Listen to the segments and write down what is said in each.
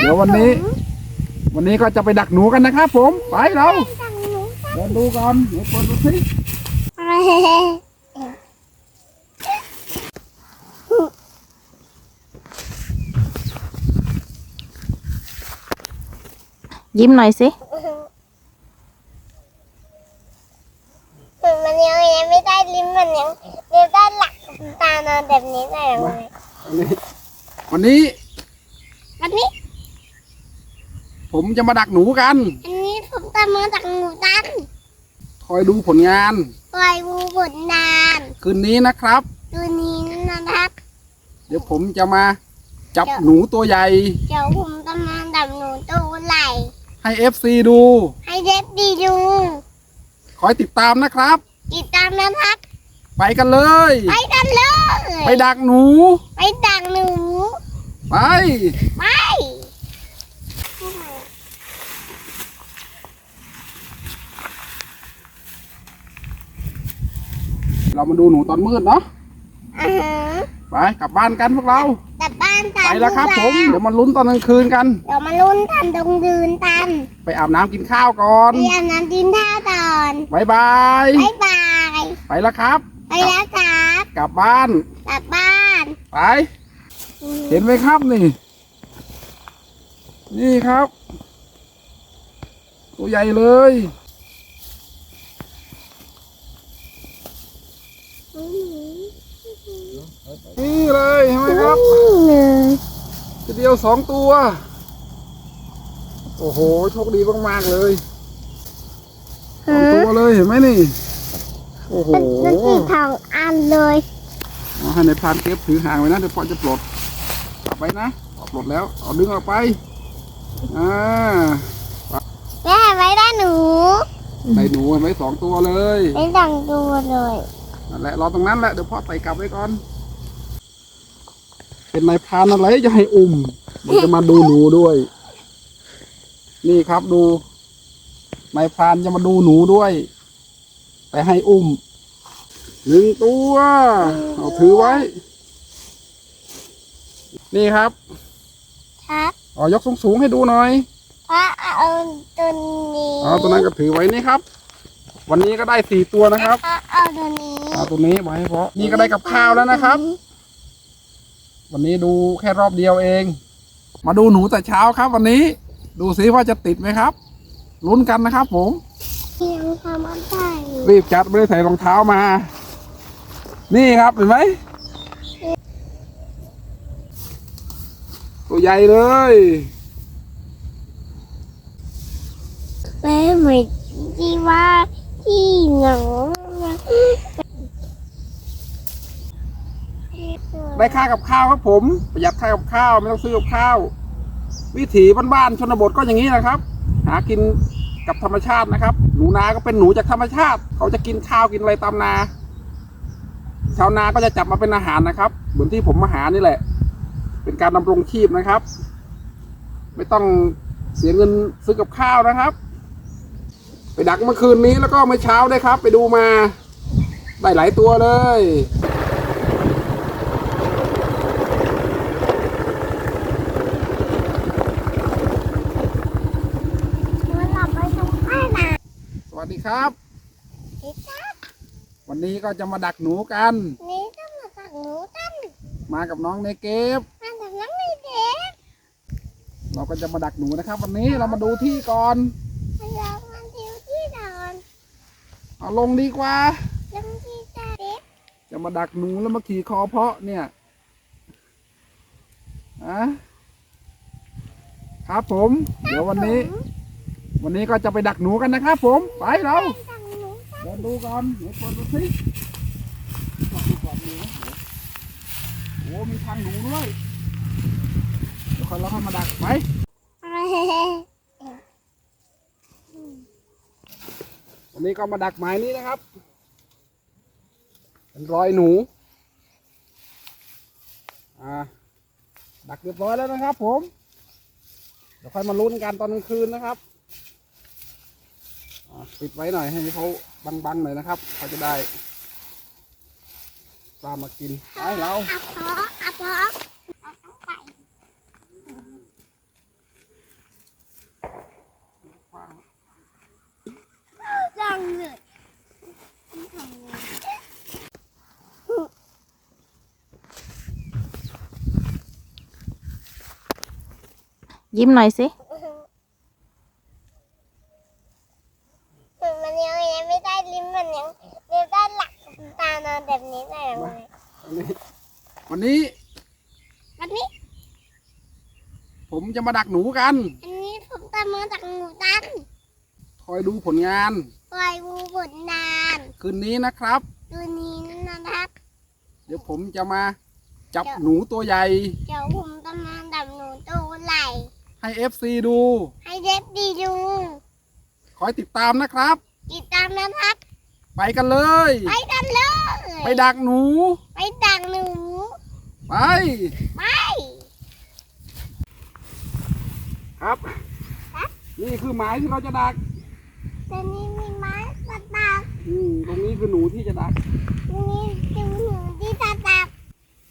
เดี๋ยววันนี้ วันนี้ก็จะไปดักหนูกันนะครับผม ไปเราดังหนูเดินดูก่อนเดี๋ยวเปิดดูสิยิ้มหน่อยสิ มันยังยังไม่ได้ลิ้มมันยังยังได้หลักตานอนแบบนี้ได้ไหมวันนี้วันนี้ วันนี้ ผมจะมาดักหนูกัน อันนี้ผมตามมาจากหนูตันคอยดูผลงานปล่อยวูบดนานคืนนี้นะครับ ตัวนี้นะครับ เดี๋ยวผมจะมาจับหนูตัวใหญ่ เดี๋ยวผมจะมาดับหนูตัวไหลให้ FC ดู ให้เด็ดดีดู คอยติดตามนะครับ ติดตามนะครับ ไปกันเลย ไปกันเลย ไปดักหนู ไปดักหนู ไป ไป เรามาดูหนูตอนมืดเนาะอ่าฮะไปกลับบ้านกันพวกเรา กลับบ้านตามไปแล้วครับผม เดี๋ยวมาลุ้นตอนกลางคืนกัน เดี๋ยวมาลุ้นกันตรงยืนตันไปอาบน้ำกินข้าวก่อนเรียนน้ำดินท่าตอนบายบายบายบายไปแล้วครับ ไปแล้วครับกลับบ้าน กลับบ้านไป เห็นไหมครับนี่ นี่ครับ ตัวใหญ่เลย นี่เลยเห็นไหมครับทีเดีย วสองตัว โอ้โห โชคดีมากๆเลยสองตัวเลยเห็นไหมนี่ โอ้โหมันสีทองอันเลยเอาให้ในพรานเก็บถือห่างไว้นะเดี๋ยวพ่อจะปลดจับไว้นะเอาปลดแล้วเอาดึงออกไปอ่าแม่ไว้ได้หนูได้หนูเห็นไหมสองตัวเลยไม่ดังตัวเลยนั่นแหละรอตรงนั้นแหละเดี๋ยวพ่อใส่กลับไว้ก่อน เป็นนายพรานอะไรจะให้อุ่มมันจะมาดูหนูด้วย นี่ครับดูนายพรานจะมาดูหนูด้วยแต่ให้อุ้มหนึ่งตัวเอาถือไว้ นี่ครับครับอ๋อยกสูงๆให้ดูหน่อยพระเอาตัวนี้อ๋อตัวนั้นก็ถือไว้นี่ครับ วันนี้ก็ได้สี่ตัวนะครับพระเอาตัวนี้เอาตัวนี้ไว้ให้เพาะนี่ก็ได้กับข้าวแล้วนะครับ วันนี้ดูแค่รอบเดียวเอง มาดูหนูแต่เช้าครับ วันนี้ ดูซิว่าจะติดไหมครับลุ้นกันนะครับ ผมยังทำอะไรรีบจัดไม่ได้ใส่รองเท้ามา นี่ครับเห็นไหมตัวใหญ่เลยแม่เหมือนที่ว่าที่หนู ได้ค่ากับข้าวครับผม ประหยัดค่ากับข้าวไม่ต้องซื้อกับข้าว วิถีบ้านๆชนบทก็อย่างนี้นะครับ หากินกับธรรมชาตินะครับ หนูนาก็เป็นหนูจากธรรมชาติ เขาจะกินข้าวกินอะไรตามนา ชาวนาก็จะจับมาเป็นอาหารนะครับ เหมือนที่ผมมาหานี่แหละ เป็นการดำรงชีพนะครับ ไม่ต้องเสียเงินซื้อกับข้าวนะครับ ไปดักเมื่อคืนนี้แล้วก็เมื่อเช้าได้วยครับ ไปดูมาได้หลายตัวเลย หนูหลับไปตรงข้างหน้า สวัสดี ครับพี่จ้าวันนี้ก็จะมาดักหนูกัน นี่ต้องมาจากหนูตั้นมากับน้องในเก็บมาจากน้องไม่เด็กเราก็จะมาดักหนูนะครับ วันนี้เรามาดูที่ก่อนมาลองมาดิวที่นอนเอาลงดีกว่าลงที่ตาเด็กจะมาดักหนูแล้วมาขี่คอเพาะเนี่ยอะครับผม เดี๋ยววันนี้ วันนี้ก็จะไปดักหนูกันนะครับผม ไปเราเดินดูก่อนเดี๋ยวเปิดดูสิดูก่อนหนูโอ้มีทางหนูด้วยเดี๋ยวคนเราเข้ามาดักไปวันนี้ก็มาดักหมายนี้นะครับเป็นรอยหนู อ่า ดักเรียบร้อยแล้วนะครับผม เดี๋ยวค่อยมาลุ้นกันตอนกลางคืนนะครับ ปิดไว้หน่อยให้เขาบังๆหน่อยนะครับเขาจะได้ปลามากินไปเราอาพออาพอยิ้มหน่อยสิ จะมาดักหนูกัน อันนี้ผมตามมาจากหนูตันคอยดูผลงาน ปล่อยวูบดนานคืนนี้นะครับ ตัวนี้นะครับ เดี๋ยวผมจะมาจับหนูตัวใหญ่ เดี๋ยวผมจะมาดับหนูตัวไหลให้ FC ดู ให้เด็กดีดู คอยติดตามนะครับ ติดตามนะครับ ไปกันเลย ไปกันเลย ไปดักหนู ไปดักหนู ไป ไป ครับ นี่คือหมายที่เราจะดักแต่นี้มีไม้ตะตักอืมตรงนี้คือหนูที่จะดักนี่คือหนูที่ตะตัก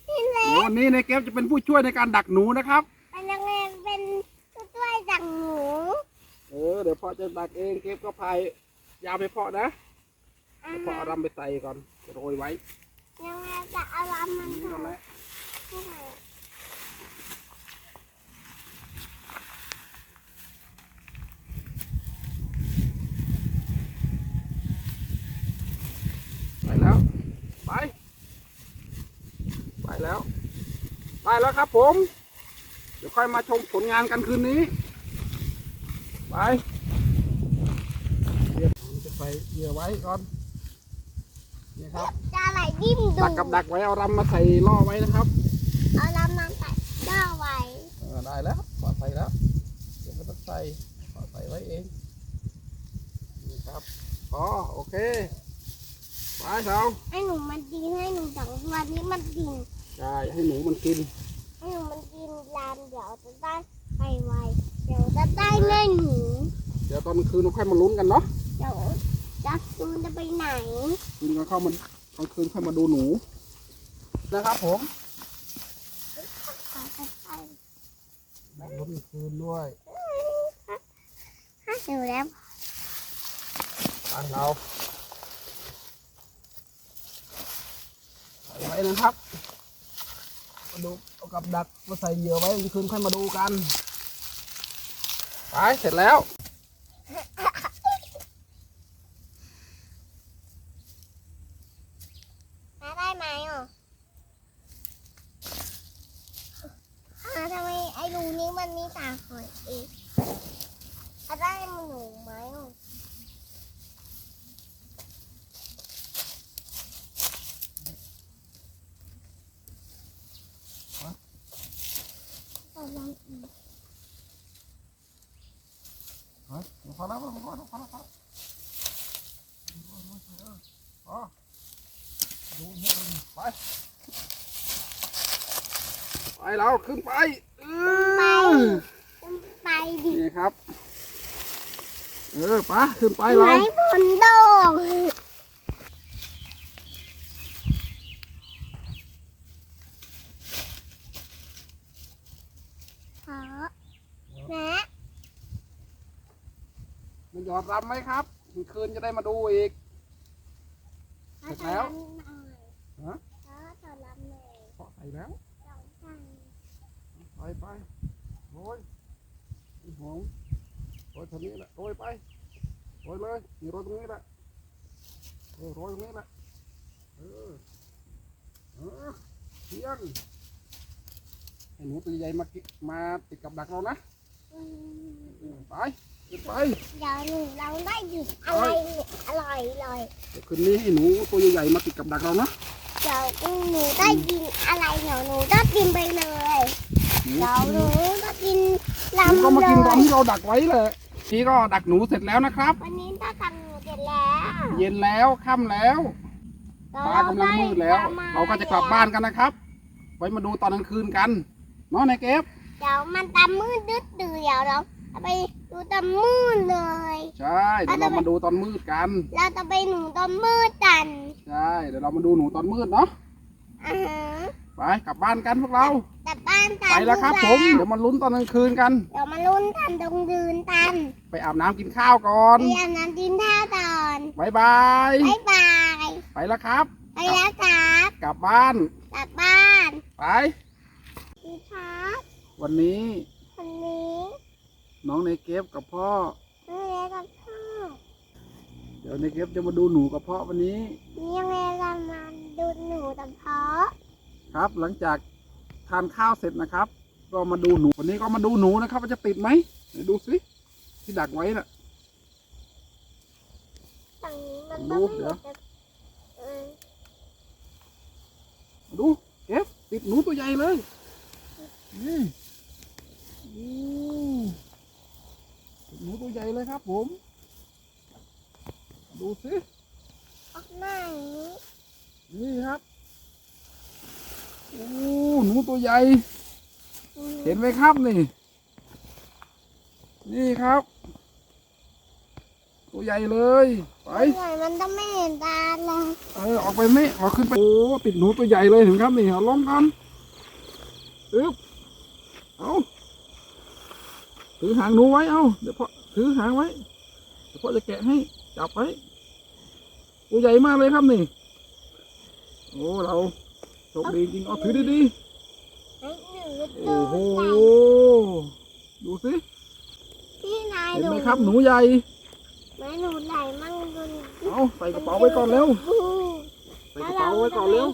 นี่เล็เดี๋ยวกวันนี้ในเกมจะเป็นผู้ช่วยในการดักหนูนะครับมันยังไงเป็นตัวดักหนู เออเดี๋ยวพ่อจะดักเองเกมก็พายยาวไปพ่อนะอ่าเดี๋ยวพ่อเอารำไปใส่ก่อนจะโรยไว้ ยังไงจะเอาลำมันนี่ทนั่นแหละำ ไปแล้ว ไป ไป แล้วไปแล้วครับผม เดี๋ยวค่อยมาชมผลงานกันคืนนี้ ไปเดี๋ยวผมจะใส่เหยื่อไว้ก่อนนี่ครับ จะอะไรดิ้มดูดักกับดักไว้เอารำมาใส่ล่อไว้นะครับ เอาลำมันตัดด้าไว้เออได้แล้วปลอดภัยแล้วเดี๋ยวไม่ต้องใส่ปลอดภัยไว้เอง นี่ครับอ๋อโอเค ไปเราให้หนูมันกินให้หนูสองวันนี้มันกิน ใช่ให้หนูมันกินให้หนูมันกินลานเดี๋ยวจะได้ไปไวเดี๋ยวจะได้เล่นหนูเดี๋ยวตอนกลางคืนเราค่อยมาลุ้นกันเนาะเดี๋ยวจะซูนจะไปไหนคืนกันเข้ามันกลางคืนค่อยมาดูหนู นะครับผมขอจะไปลุ้นกลางคืนด้วยฮะหนูแล้วไปเราใส่ไว้นะครับ มาดูเอากับดักมาใส่เหยื่อไว้คืนค่อยมาดูกัน ไป เสร็จแล้ว มาได้ไหมอะอ่าทำไมไอ้รูนี้มันมีตาหอยเองมาได้หนูไหมอะเอาลองอีก เฮ้ยพอแล้วพอแล้วพอแล้วพอแล้วพอแล้วพอดูเยอะไปไปแล้วขึ้นไปขึ้นไปดินี่ครับ เออไปขึ้นไปไหนเราผลดอกขอแม่ มันห ยอดรำไหมครับกลางคืนจะได้มาดูอีก เสร็จแล้ว ฮะขอถอดลำหน่อยเพาะใส่แล้วสองข้างไปไปโรยหอมโรยทางนี้แหละโรยไปโรยเลยนี่โรยตรงนี้แหละเออโรยตรงนี้แหละเออเออเที่ยงให้หนูตัวใหญ่มากิมาติดกับดักเรานะอืมเออไปขึ้น ไปเดี๋ยวหนูเราได้หยุดอะไรเนี่ยอร่อยอร่อยเดี๋ยวคืนนี้ให้หนูตัวใหญ่ๆมาติดกับดักเรานะเดี๋ยวหนูได้กินอะไรเดี๋ยวหนูจะกินไปเลยหนูเดี๋ยวหนูจะกินหนูลำก็มาเลกินยรำที่เราดักไว้แหละนี่ก็ดักหนูเสร็จแล้วนะครับ วันนี้ถ้ากันหนูเสร็จแล้ว เย็นแล้วค่ำแล้วฟ้ากำลังมืดแล้ว เราก็จะกลับบ้านกันนะครับ ไว้มาดูตอนกลางคืนกันเนาะนายเก็บเดี๋ยวมันตามมืดดึดดื่เดี๋ยวเรา เอาไปดูตามมืดเลยใช่เดี๋ยวเรามาดูตอนมืดกัน เราจะไปหนูตอนมืดกันใช่เดี๋ยวเรามาดูหนูตอนมืดเนาะอ่าฮะไปกลับบ้านกันพวกเรากลับบ้านกันไปแล้วครับผมเดี๋ยวมาลุ้นตอนกลางคืนกัน เดี๋ยวมาลุ้นกันตรงดืนกันไปอาบน้ำกินข้าวก่อนไปอาบน้ำกินข้าวตอนบายบายบ๊ายบายไปแล้วครับ ไปแล้วครับกลับบ้านกลับบ้านไปดีครับวันนี้วันนี้ องในเก็บกับพ่อเล่นกับพ่อเดี๋ยวในเก็บจะมาดูหนูกับพ่อวันนี้นี่ยังไงเรามาดูหนูกับพ่อครับ หลังจากทานข้าวเสร็จนะครับ ก็มาดูหนูวันนี้ก็มาดูหนูนะครับว่าจะติดไหมไหนดูสิที่ดักไว้น่ะ ฝั่งนี้มันดูต้องเดี๋ยวแต่เออดูเก็บติดหนูตัวใหญ่เลยนี่อู้ติด หนูตัวใหญ่เลยครับผม ดูสิออกไหนนี่ครับโอ้หนูตัวใหญ่ เห็นไหมครับนี่ นี่ครับ ตัวใหญ่เลยไปใหญ่มันต้องไม่เห็นตาเลยเออออกไปไหมเอาขึ้นไปโอ้ติดหนูตัวใหญ่เลยเห็นครับนี่เอาลงกันอึ๊บเอาถือหางหนูไว้เอาเดี๋ยวพ่อ ถือหางไว้เดี๋ยวพ่อจะแกะให้จับไว้ตัวใหญ่มากเลยครับนี่ โอ้เราโชคดีจริงเอาถือดีไอ้หนูๆตัโอ้วโหใหญ่ดูสิพี่นายเห็นดูไหมครับหนูใหญ่แม่หนูใหญ่มั่งดูเอาใส่กระเป๋าไว้ก่อนเร็วอู้ใส่กระเป๋าไว้ก่อนเร็ว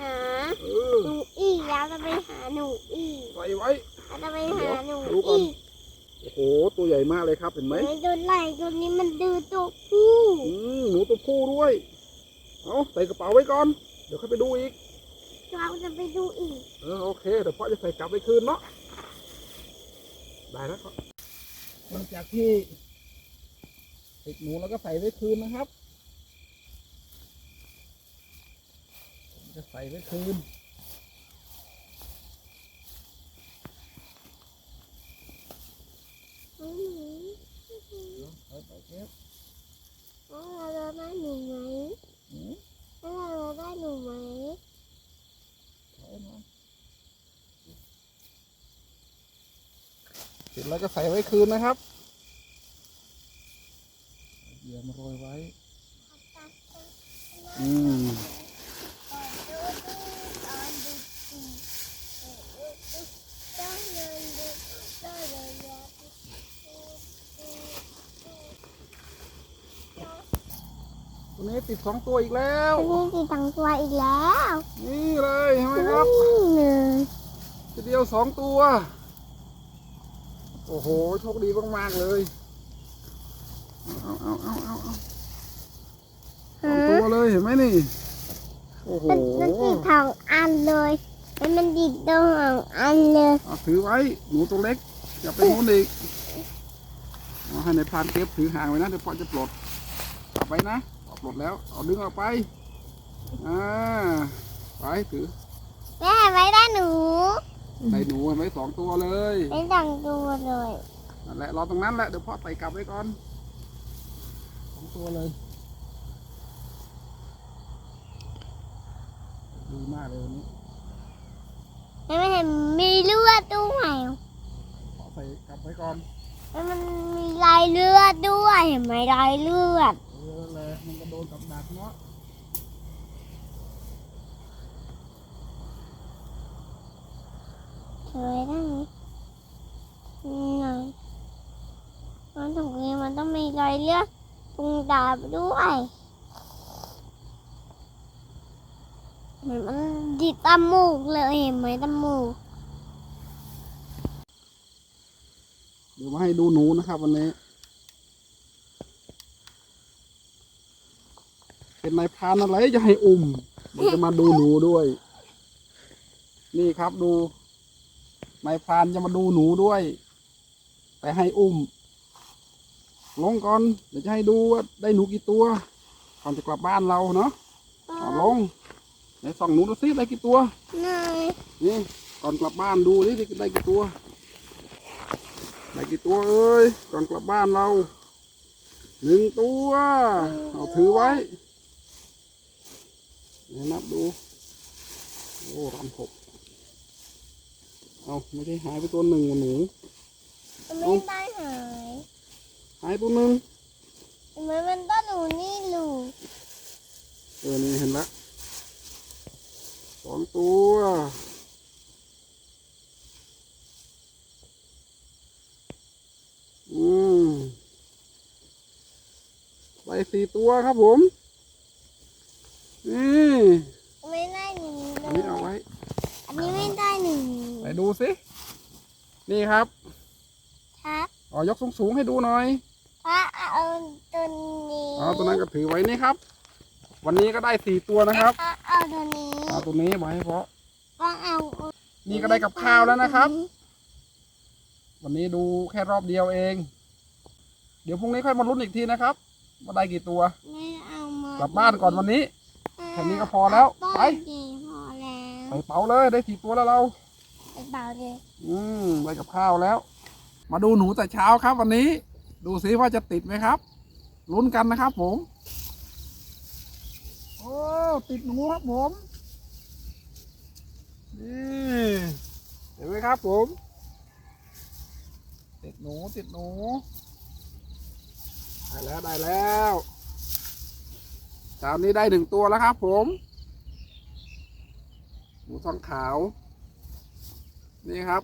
หาเออหนูอีกแล้วจะไปหาหนูอีกใส่ไว้เราจะไปหาหนูดูก่อนอีกโอ้โห ตัวใหญ่มากเลยครับเห็นไหมไม่โดนไหล่ตัวนี้มันดื้อตัวผู้อืมหนูตัวผู้ด้วย เอาใส่กระเป๋าไว้ก่อน เดี๋ยวค่อยไปดูอีก เราจะไปดูอีก เออโอเคเดี๋ยวพ่อจะใส่กลับไปคืนเนาะ ได้แล้วครับหลังจากที่ติดหนูแล้วก็ใส่ไว้คืนนะครับ จะใส่ไว้คืน อืม เดี๋ยวใส่ไปเก็บแล้วเราจะได้หนูไหมอืมแล้วเราจะได้หนูไหมใส่มาเสร็จแล้วก็ใส่ไว้คืนนะครับเอาเหยื่อมาโรยไว้ อืม นี้ติดสองตัวอีกแล้วนี่สีตังตัวอีกแล้ว นี่เลยใช่ไหมครับนี่เลยทีเดียวสองตัว โอ้โหโชคดีมากๆเลยเอาเอาเอาเอาเอาสองตัวเลยเห็นไหมนี่โอ้โหมันมันติดสองอันเลยแล้วมันติดตรงสองอันเลยเอาถือไว้หนูตัวเล็กอย่าไปโน้นอีกเอาให้ในายพรานเก็บถือห่างไว้นะเดี๋ยวพ่อจะปลดจับไว้นะ เอาปลดแล้ว เอาดึงออกไป อ่า ไปถือแม่ไว้ได้หนูใส่หนูเห็นไหมสองตัวเลยไม่ตังตัวเลยนั่นแหละรอตรงนั้นแหละ เดี๋ยวพ่อใส่กลับไว้ก่อนสองตัวเลย ดีมากเลยวันนี้แล้วไม่เห็นมีเลือดด้วยพ่อใส่กลับไว้ก่อน แล้วมันมีลายเลือดด้วยเห็นไหมลายเลือดเออแหละ มันก็โดนกับดักเนาะสวยได้ไหมนี่ไงมันตรงนี้มันต้องมีรอยเลือดตรงดาบด้วยเหมือนมันดิดตามูกเลยเห็นไหมตามูกเดี๋ยวมาให้ดูหนูนะครับวันนี้ เป็นนายพรานอะไรจะให้อุ้ม มันจะมาดูหนูด้วย นี่ครับดูนายพรานจะมาดูหนูด้วย แต่ให้อุ้ม ลงก่อนเดี๋ยวจะให้ดูว่าได้หนูกี่ตัวก่อนจะกลับบ้านเราเนาะเอาลงไหนส่องหนูดูซิได้กี่ตัวนายนี่ก่อนกลับบ้านดูนี่ได้กี่ตัวได้กี่ตัวเอ้ยก่อนกลับบ้านเราหนึ่งตัว เอาถือไว้เดี๋ยว นับดู โอ้รำหกเอาไม่ใช่หายไปตัวหนึ่งหนูไม่ได้หาย หายตัวหนึงทำไมมันต้องหนูนี่หลูกเออนี่เห็นละสองตัวอืมไปสี่ตัวครับผม นี่ไม่ได้หนึ่งอันนี้เอาไว้ อันนี้ไม่ได้หนึ่งไปดูสิ นี่ครับ ครับอ๋อยกสูงๆให้ดูหน่อย พระเอาตัวนี้อ๋อตัวนั้นก็ถือไว้นี่ครับ วันนี้ก็ได้สี่ตัวนะครับพระเอาตัวนี้เอาตัวนี้ไว้ให้เพาะพระเอานี่ก็ได้กับข้าวแล้วนะครับ วันนี้ดูแค่รอบเดียวเอง เดี๋ยวพรุ่งนี้ค่อยมาลุ้นอีกทีนะครับว่าได้กี่ตัว ไม่เอามากลับบ้านก่อนวันนี้ แค่นี้ก็พอแล้ว ไปไปพอแล้วใส่เป๋าเลยได้สี่ตัวแล้วเรา ไปเบาเลยอืมได้กับข้าวแล้ว มาดูหนูแต่เช้าครับวันนี้ ดูสิว่าจะติดไหมครับ ลุ้นกันนะครับผม โอ้ติดหนูครับผม นี่เห็นไหมครับผม ติดหนูติดหนู ได้แล้วได้แล้ว เช้านี้ได้หนึ่งตัวแล้วครับ ผมหนูทองขาว นี่ครับ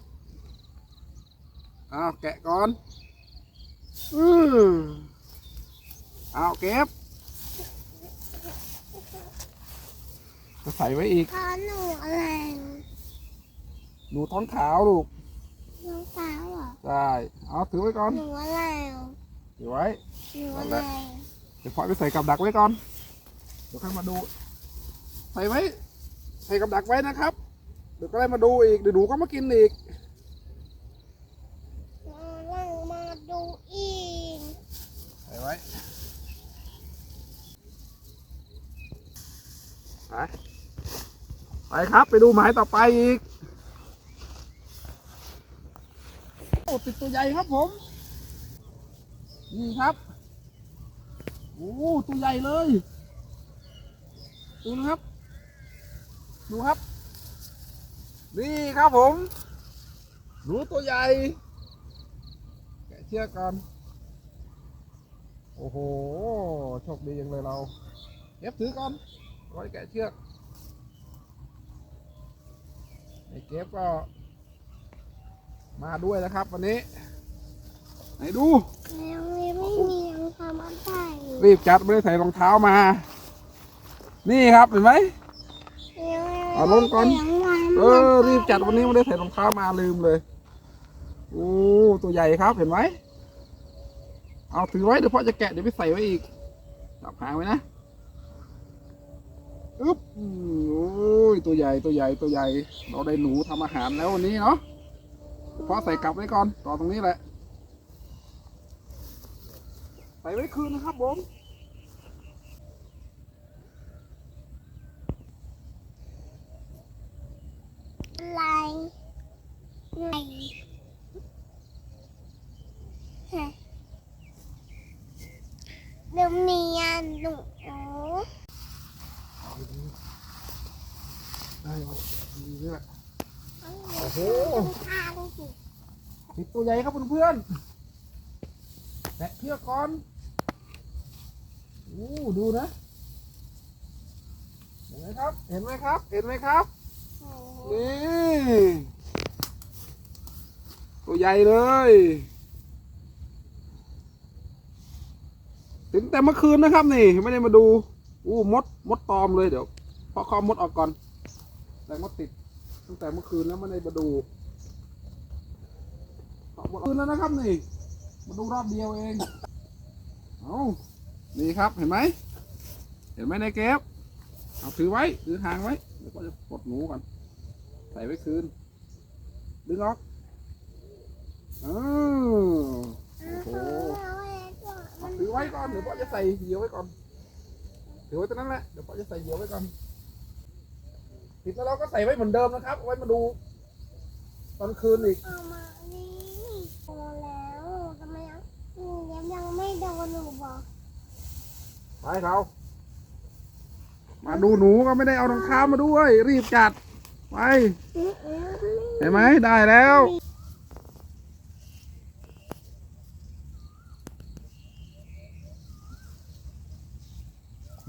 อ้าวแกะก่อนอืออ้าวเก็บจะใส่ไว้อีกพอหนูอะไรหนูท้องขาวลูกน้องสาวเหรอใช่เอาถือไว้ก่อนหนูอะไรถือไว้หนูอะไรเดี๋ยวพอไปใส่กับดักไว้ก่อนเดี๋ยวค่อยมาดู ใส่ไว้ใส่กับดักไว้นะครับ เดี๋ยวก็ได้มาดูอีกเดี๋ยวหนูก็มากินอีกลังมาดูอีกใส่ไว้ไปไปครับไปดูหมายต่อไปอีกโอ้ติดตัวใหญ่ครับผม นี่ครับ โอ้ ตัวใหญ่เลย ดูนะครับ ดูครับ นี่ครับผม หนูตัวใหญ่แกะเชือกก่อนโอ้โห โชคดีจังเลยเราเก็บถือก่อนไว้แกะเชือกไอ้เก็บก็ มาด้วยนะครับ วันนี้ ไหนดู แล้วไม่มีรองเท้ามาใส่รีบจัดไม่ได้ใส่รองเท้ามา นี่ครับเห็นไหม เอาลงก่อน เออรีบจัดวันนี้ไม่ได้ใส่รองเท้ามาลืมเลยโอ้ตัวใหญ่ครับเห็นไหมเอาถือไว้เดี๋ยวพ่อจะแกะเดี๋ยวไปใส่ไว้อีกจับหางไว้นะอึ๊บอืมโอ้ยตัวใหญ่ตัวใหญ่ตัวใหญ่ เราได้หนูทำอาหารแล้ววันนี้เนาะพ่อใส่กลับไว้ก่อนต่อตรงนี้แหละใส่ไว้คืนนะครับผม อะไรอะไรฮะเดี๋ยวมีอัน หนูได้ครับนี่แหละโอ้โหติดตัวใหญ่ครับเพื่อนๆแตะเชือกก่อนโอ้ดูนะเห็นไหมครับ เห็นไหมครับ เห็นไหมครับ นี่ ตัวใหญ่เลย ถึง แต่เมื่อคืนนะครับ นี่ไม่ได้มาดู อู้มดมดตอมเลยเดี๋ยวพอคอมดออกก่อน แต่มดติด ตั้งแต่เมื่อคืนแล้วไม่ได้มาดูออกหมดคืนแล้วนะครับนี่ มาดูรอบเดียวเองเอานี่ครับเห็นไหมเห็นไหมในเก็บเอาถือไว้ถือหางไว้เดี๋ยวก็จะปลดหนูก่อนใส่ไว้คืนดึงออกอ้าวโอ้โห ถือไว้ก่อนเดี๋ยวพ่อจะใส่เหยี่ยวไว้ก่อนถือไว้ตรงนั้นแหละเดี๋ยวพ่อจะใส่เหยี่ยวไว้ก่อนติดแล้วเราก็ใส่ไว้เหมือนเดิมนะครับเอาไว้มาดูตอนคืนอีกเอามานี่โตแล้วทำไมอะยังยังไม่โดนหนูบอกไปเขามาดูหนูก็ไม่ได้เอารองเท้ามาด้วย รีบจัดไปอื้ออื้อเห็นไหมได้แล้ว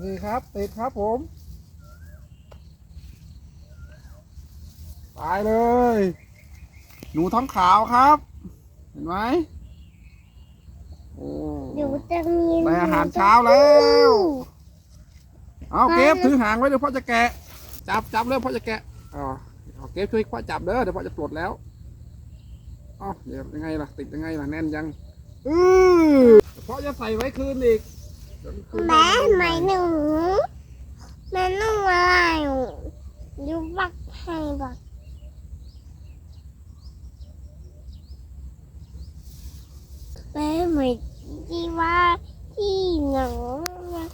นี่ครับติดครับผม ตายเลย หนูท้องขาวครับ เห็นไหมโอ้เดี๋ยวจะมีได้อาหารเช้าแล้ว เอาเก็บถือหางไว้เดี๋ยวพ่อจะแกะ จับจับเริ่มพ่อจะแกะอ๋อเอาเก็บช่วยพ่อจับเด้อเดี๋ยวพ่อจะปลดแล้วเอ๋อเดี๋ยวยังไงล่ะ ติดยังไงล่ะแน่นยัง อือพ่อจะใส่ไว้คืนอีกเดี๋ยวคืน แม่ไหมหนูแม่นุ่งอะไรดูบักให้บักแม่ไหมที่ว่าที่หนังนะ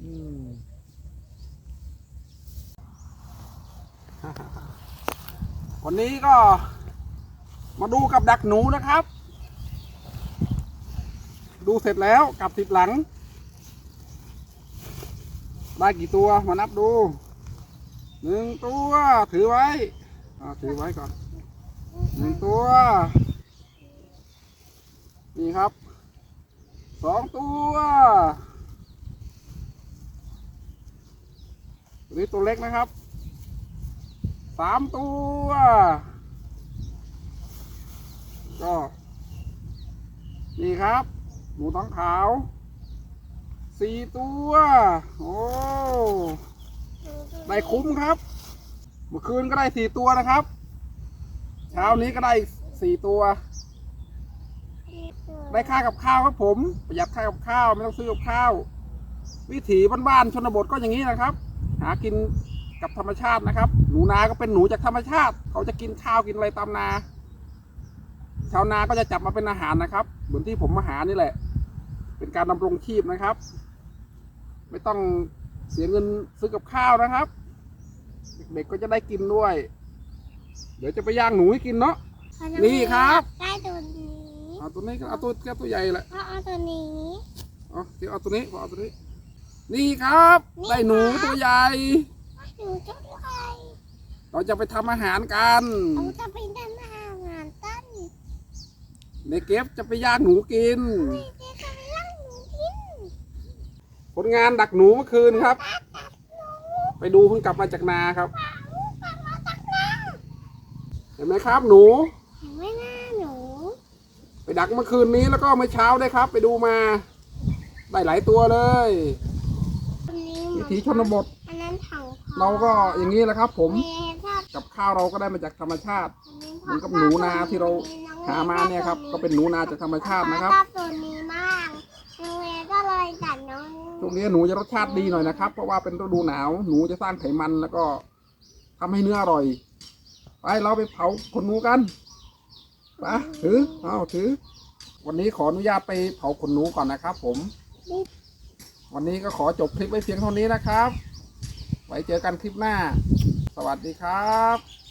อืมวันนี้ก็มาดูกับดักหนูนะครับ ดูเสร็จแล้วกลับติดหลัง ได้กี่ตัวมานับดูหนึ่งตัวถือไว้ถือไว้ก่อนหนึ่งตัว นี่ครับสองตัวตัวนี้ตัวเล็กนะครับสามตัว ก็ นี่ครับ หมูท้องขาวสี่ตัว โอ้ได้คุ้มครับ เมื่อคืนก็ได้สี่ตัวนะครับ เช้านี้ก็ได้อีกสี่ตัว ได้ค่ากับข้าวครับผม ประหยัดค่ากับข้าวไม่ต้องซื้อกับข้าว วิถีบ้านๆชนบทก็อย่างนี้นะครับ หากินกับธรรมชาตินะครับ หนูนาก็เป็นหนูจากธรรมชาติ เขาจะกินข้าวกินอะไรตามนา ชาวนาก็จะจับมาเป็นอาหารนะครับ เหมือนที่ผมมาหานี่แหละ เป็นการดำรงชีพนะครับ ไม่ต้องเสียเงินซื้อกับข้าวนะครับ เด็กๆก็จะได้กินด้วย เดี๋ยวจะไปย่างหนูให้กินเนาะ นี่ครับ ได้ตัวนี้เอาตัวนี้ก็เอาตัวแค่ตัวใหญ่แหละก็เอาตัวนี้ เอาเดี๋ยวเอาตัวนี้พอเอาตัวนี้ นี่ครับ นี่ได้หนูครับ ตัวใหญ่ หนูจะไปเราจะไปทำอาหารกันเราจะไปทำอาหารตั้นในเก็บจะไปย่างหนูกินไม่ได้จะไปย่างหนูกิน ผลงานดักหนูเมื่อคืนครับ ไปดูเพิ่งกลับมาจากนาครับ เห็นไหมครับหนูไม่น่าหนู ไปดักเมื่อคืนนี้แล้วก็เมื่อเช้าได้วยครับ ไปดูมาได้หลายตัวเลย อันนี้วิถีชนบท อันนั้นถังเราก็อย่างนี้แหละครับ ผมเมทับกับข้าวเราก็ได้มาจากธรรมชาติเหมือนกับหนูนาที่เราหามาเนี่ยครับ ก็เป็นหนูนาจากธรรมชาตินะครับชอบตัวนี้มากน้องเอก็เลยจัดน้อง ช่วงนี้หนูจะรสชาติดีหน่อยนะครับ เพราะว่าเป็นฤดูหนาวหนูจะสร้างไขมันแล้วก็ทำให้เนื้ออร่อย ไปเราไปเผาขนหนูกันไปถือเอาถือ วันนี้ขออนุญาตไปเผาขนหนูก่อนนะครับ ผม วันนี้ก็ขอจบคลิปไว้เพียงเท่านี้นะครับ ไว้เจอกันคลิปหน้า สวัสดีครับ